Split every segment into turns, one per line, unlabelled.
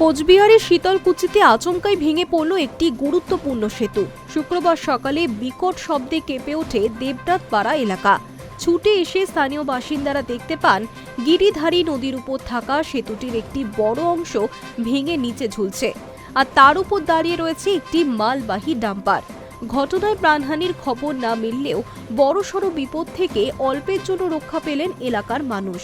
কোচবিহারের শীতলকুচিতে আচমকাই ভেঙে পড়ল একটি গুরুত্বপূর্ণ সেতু। শুক্রবার সকালে বিকট শব্দে কেঁপে ওঠে দেবনাথ পাড়া এলাকা। ছুটে এসে স্থানীয় বাসিন্দারা দেখতে পান, গিরিধারী নদীর উপর থাকা সেতুটির একটি বড় অংশ ভেঙে নিচে ঝুলছে আর তার উপর দাঁড়িয়ে রয়েছে একটি মালবাহী ডাম্পার। ঘটনায় প্রাণহানির খবর না মিললেও বড়সড় বিপদ থেকে অল্পের জন্য রক্ষা পেলেন এলাকার মানুষ।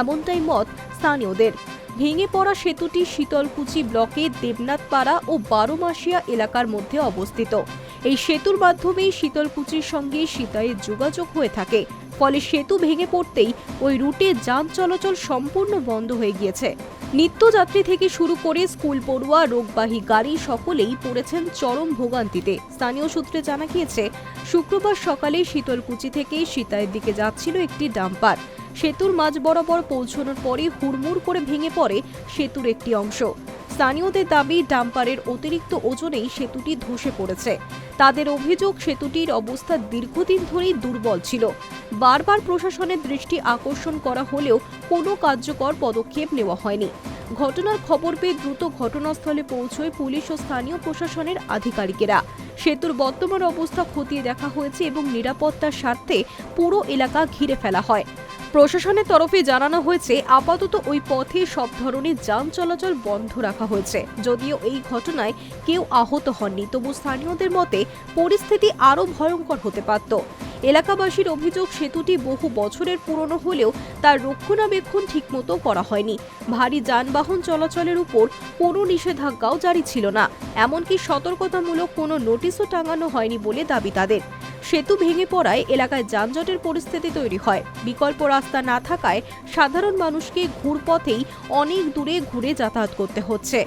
এমনটাই মত স্থানীয়দের। ভেঙে পড়া সেতুটি শীতলকুচি ব্লকের দেবনাথপাড়া ও বারোমাসিয়া এলাকার মধ্যে অবস্থিত। এই সেতুর মাধ্যমেই শীতলকুচির সঙ্গে সীতায়ের যোগাযোগ হয়ে থাকে। ফলে সেতু ভেঙে পড়তেই ওই রুটে যান চলাচল সম্পূর্ণ বন্ধ হয়ে গিয়েছে। নিত্যযাত্রী থেকে শুরু করে স্কুল পড়ুয়া, রোগবাহী গাড়ি সকলেই পড়েছেন চরম ভোগান্তিতে। স্থানীয় সূত্রে জানা গিয়েছে, শুক্রবার সকালে শীতলকুচি থেকে সীতায়ের দিকে যাচ্ছিল একটি ডাম্পার। সেতুর মাঝ বরাবর পৌঁছানোর পরে হুড়মুড় করে ভেঙে পড়ে সেতুর একটি অংশ। স্থানীয়দের দাবি, ডাম্পারের অতিরিক্ত ওজনেই সেতুটি ধসে পড়েছে। তাদের অভিযোগ, সেতুটির অবস্থা দীর্ঘদিন ধরেই দুর্বল ছিল। বারবার প্রশাসনের দৃষ্টি আকর্ষণ করা হলেও কোনো কার্যকর পদক্ষেপ নেওয়া হয়নি। ঘটনার খবর পেয়ে দ্রুত ঘটনাস্থলে পৌঁছয় পুলিশ ও স্থানীয় প্রশাসনের আধিকারিকেরা। সেতুর বর্তমান অবস্থা খতিয়ে দেখা হয়েছে এবং নিরাপত্তার স্বার্থে পুরো এলাকা ঘিরে ফেলা হয়। প্রশাসনের তরফে জানানো হয়েছে, আপাতত ওই পথে সব ধরনের যান চলাচল বন্ধ রাখা হয়েছে। যদিও এই ঘটনায় কেউ আহত হননি, তবু স্থানীয়দের মতে পরিস্থিতি আরও ভয়ঙ্কর হতে পারত। এলাকাবাসীর অভিযোগ, সেতুটি বহু বছরের পুরনো হলেও তার রক্ষণাবেক্ষণ ঠিকমতো করা হয়নি। ভারী যানবাহন চলাচলের উপর কোনো নিষেধাজ্ঞাও জারি ছিল না। এমনকি সতর্কতামূলক কোনো নোটিশও টাঙানো হয়নি বলে দাবি তাদের। সেতু ভেঙে পড়ায় এলাকায় যানজটের পরিস্থিতি তৈরি হয়। বিকল্প রাস্তা না থাকায় সাধারণ মানুষকে ঘুরপথেই অনেক দূরে ঘুরে যাতায়াত করতে হচ্ছে।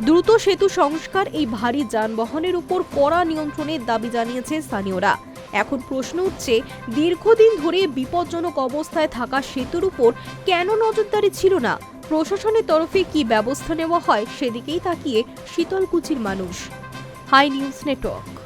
দ্রুত সেতু সংস্কার এই ভারী যানবাহনের উপর কড়া নিয়ন্ত্রণের দাবি জানিয়েছে স্থানীয়রা। এখন প্রশ্ন উঠছে, দীর্ঘদিন ধরে বিপজ্জনক অবস্থায় থাকা সেতুর উপর কেন নজরদারি ছিল না? প্রশাসনের তরফে কি ব্যবস্থা নেওয়া হয়? সেদিকেই তাকিয়ে শীতলকুচির মানুষ। High News Network.